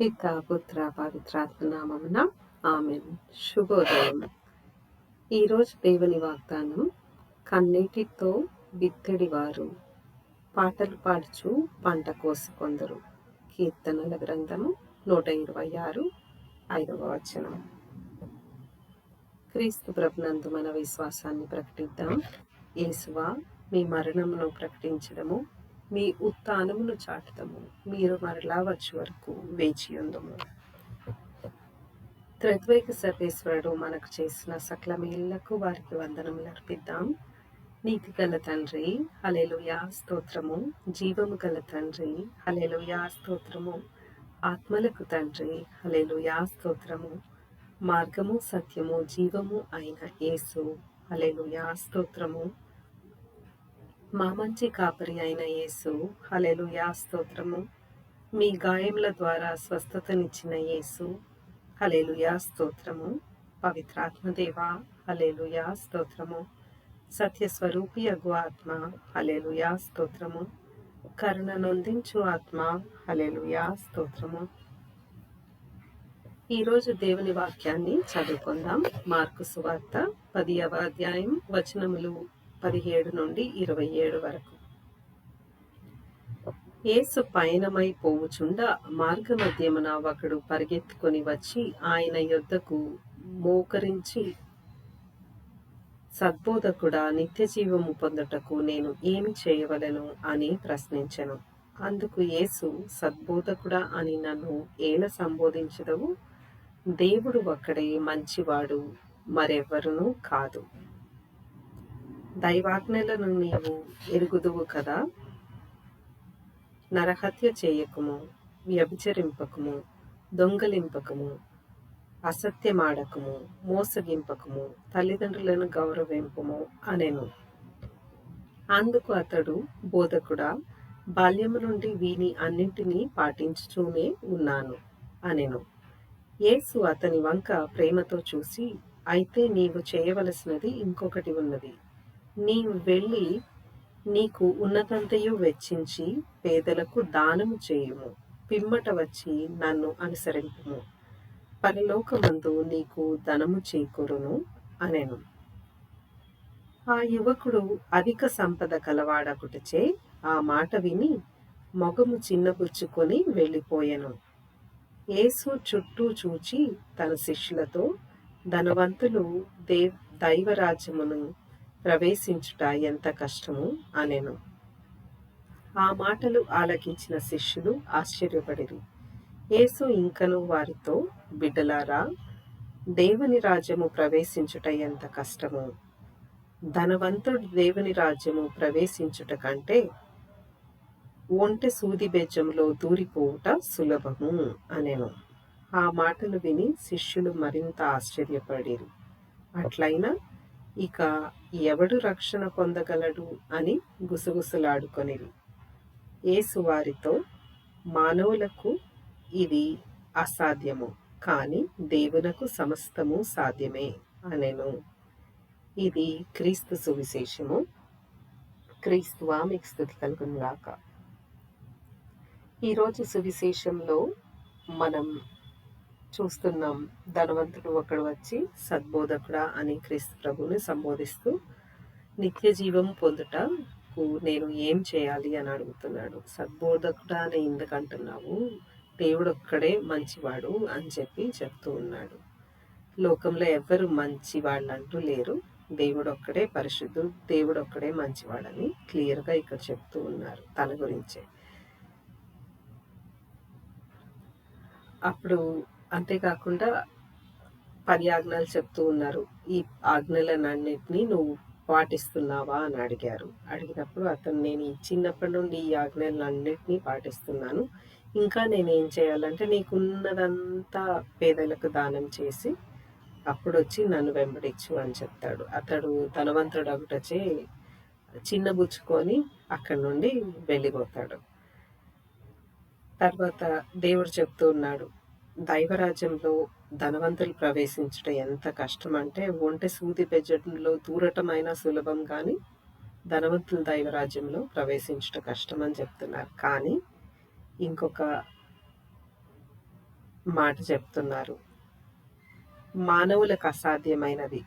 పిత పుత్ర పవిత్రాత్మ నామమున ఆమె శుభోదయం. ఈరోజు దేవుని వాగ్దానం కన్నీటితో బిత్తడి వారు పాటలు పాడుచు పంట కోసుకొందరు. కీర్తనల గ్రంథము నూట ఇరవై ఆరు ఐదవ వచనం. క్రీస్తు ప్రభునందు మన విశ్వాసాన్ని ప్రకటిద్దాం. యేసువా మీ మరణమును ప్రకటించడము మీ ఉత్థానమును చాటుదము. మీరు మరలా వచ్చే వరకు వేచి ఉందము. త్రిద్వైక సర్వేశ్వరుడు మనకు చేసిన సకల మేళ్ళకు వారికి వందనములు అర్పిద్దాం. నీతి గల తండ్రి హలేలుయా స్తోత్రము. జీవము గల తండ్రి హలేలుయా స్తోత్రము. ఆత్మలకు తండ్రి హలేలుయా స్తోత్రము. మార్గము సత్యము జీవము అయిన యేసు హలేలుయా స్తోత్రము. మా మంచి కాపరి అయిన యేసు హలెలుయా స్తోత్రము. మీ గాయముల ద్వారా స్వస్థతనిచ్చిన యేసు హలేలుయా స్తోత్రము. పవిత్రాత్మదేవ హలేలుయా స్తోత్రము. సత్యస్వరూపి అగు ఆత్మ హలేలుయా స్తోత్రము. కరుణ నొందించు ఆత్మ హలేలుయా స్తోత్రము. ఈరోజు దేవుని వాక్యాన్ని చదువుకుందాం. మార్కు సువార్త పదియవ అధ్యాయం వచనములు పదిహేడు నుండి ఇరవై ఏడు వరకు. యేసు పయనమై పోవుచుండ మార్గమధ్యమున ఒకడు పరిగెత్తుకొని వచ్చి ఆయన యొద్దకు మోకరించి సద్బోధకుడా నిత్య జీవము పొందుటకు నేను ఏమి చేయవలను? అని ప్రశ్నించను. అందుకు యేసు సద్బోధకుడా అని నన్ను ఏల సంబోధించదవు? దేవుడు ఒక్కడే మంచివాడు మరెవ్వరునూ కాదు. దైవాజ్ఞలను నీవు ఎరుగుదువు కదా. నరహత్య చేయకము వ్యభిచరింపకము దొంగలింపకము అసత్యమాడకము మోసగింపకము తల్లిదండ్రులను గౌరవింపము అనెను. అందుకు అతడు బోధకుడా బాల్యము నుండి వీని అన్నింటినీ పాటించుతూనే ఉన్నాను అనెను. యేసు అతని వంక ప్రేమతో చూసి అయితే నీవు చేయవలసినది ఇంకొకటి ఉన్నది. నీవు వెళ్ళి నీకు ఉన్నదంతయు వెచ్చించి పేదలకు దానము చేయుము. పిమ్మట వచ్చి నన్ను అనుసరింపుము. పరలోకమందు నీకు ధనము చేకూరును అనెను. ఆ యువకుడు అధిక సంపద కలవాడకుటచే ఆ మాట విని మొగము చిన్నపుచ్చుకొని వెళ్ళిపోయెను. యేసు చుట్టూ చూచి తన శిష్యులతో ధనవంతులు దేవ్ దైవరాజ్యమును ప్రవేశించుట ఎంత కష్టము అనెను. ఆ మాటలు ఆలకించిన శిష్యులు ఆశ్చర్యపడిరి. యేసు ఇంకను వారితో బిడ్డలారా దేవుని రాజ్యము ప్రవేశించుట ఎంత కష్టము? ధనవంతుడు దేవుని రాజ్యము ప్రవేశించుట కంటే ఒంటె సూది బెజ్జంలో దూరిపోవుట సులభము అనెను. ఆ మాటలు విని శిష్యులు మరింత ఆశ్చర్యపడిరు. అట్లయినా ఇక ఎవడు రక్షణ పొందగలడు అని గుసగుసలాడుకొనిరి. యేసు వారితో మానవులకు ఇది అసాధ్యము కానీ దేవునకు సమస్తము సాధ్యమే అనెను. ఇది క్రీస్తు సువిశేషము. క్రీస్తువా మీకు స్థుతి కలుగునుగాక. ఈరోజు సువిశేషంలో మనం చూస్తున్నాం. ధనవంతుడు ఒకడు వచ్చి సద్బోధకుడా అని క్రీస్తు ప్రభుని సంబోధిస్తూ నిత్య జీవం పొందుటకు నేను ఏం చేయాలి? అని అడుగుతున్నాడు. సద్బోధకుడా అని ఎందుకంటున్నావు దేవుడు ఒక్కడే మంచివాడు అని చెప్పి చెప్తూ ఉన్నాడు. లోకంలో ఎవరు మంచి వాళ్ళు అంటూ లేరు. దేవుడు ఒక్కడే పరిశుద్ధుడు దేవుడు ఒక్కడే మంచివాడని క్లియర్గా ఇక్కడ చెప్తూ ఉన్నారు తన గురించే. అప్పుడు అంతేకాకుండా పది ఆజ్ఞలు చెప్తూ ఉన్నారు. ఈ ఆజ్ఞలన్నింటినీ నువ్వు పాటిస్తున్నావా అని అడిగారు. అడిగినప్పుడు అతను నేను చిన్నప్పటి నుండి ఈ ఆజ్ఞలన్నింటినీ పాటిస్తున్నాను. ఇంకా నేను ఏం చేయాలంటే నీకున్నదంతా పేదలకు దానం చేసి అప్పుడు వచ్చి నన్ను వెంబడించు అని చెప్తాడు. అతడు ధనవంతుడు ఒకటొచ్చి చిన్నబుచ్చుకొని అక్కడి నుండి వెళ్ళిపోతాడు. తర్వాత దేవుడు చెప్తూ ఉన్నాడు దైవరాజ్యంలో ధనవంతులు ప్రవేశించడం ఎంత కష్టం అంటే ఒంటె సూది పెంచడంలో దూరటమైనా సులభం కానీ ధనవంతుల దైవరాజ్యంలో ప్రవేశించడం కష్టం అని చెప్తున్నారు. కానీ ఇంకొక మాట చెప్తున్నారు. మానవులకు అసాధ్యమైనది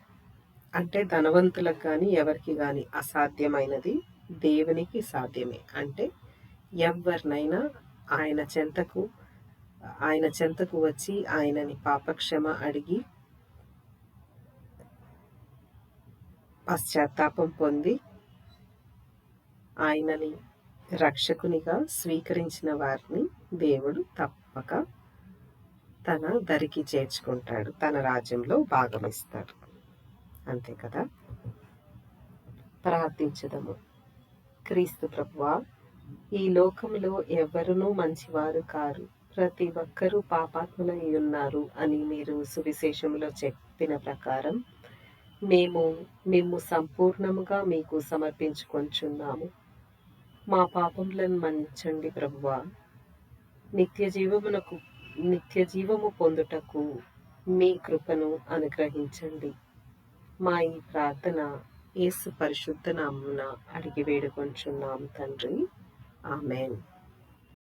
అంటే ధనవంతులకు కానీ ఎవరికి కానీ అసాధ్యమైనది దేవునికి సాధ్యమే. అంటే ఎవరినైనా ఆయన చెంతకు ఆయన చెంతకు వచ్చి ఆయనని పాపక్షమ అడిగి పశ్చాత్తాపం పొంది ఆయనని రక్షకునిగా స్వీకరించిన వారిని దేవుడు తప్పక తన దరికి చేర్చుకుంటాడు తన రాజ్యంలో భాగమిస్తాడు. అంతే కదా? ప్రార్థించదము. క్రీస్తు ప్రభువా ఈ లోకంలో ఎవరునూ మంచివారు కారు. ప్రతి ఒక్కరూ పాపాత్ములై ఉన్నారు అని మీరు సువిశేషంలో చెప్పిన ప్రకారం మేము మేము సంపూర్ణముగా మీకు సమర్పించుకొంచున్నాము. మా పాపములను మన్నించండి ప్రభువా. నిత్య జీవమునకు నిత్య జీవము పొందుటకు మీ కృపను అనుగ్రహించండి. మా ఈ ప్రార్థన యేసు పరిశుద్ధ నామున అడిగి వేడుకొంచున్నాము తండ్రి. ఆమెన్.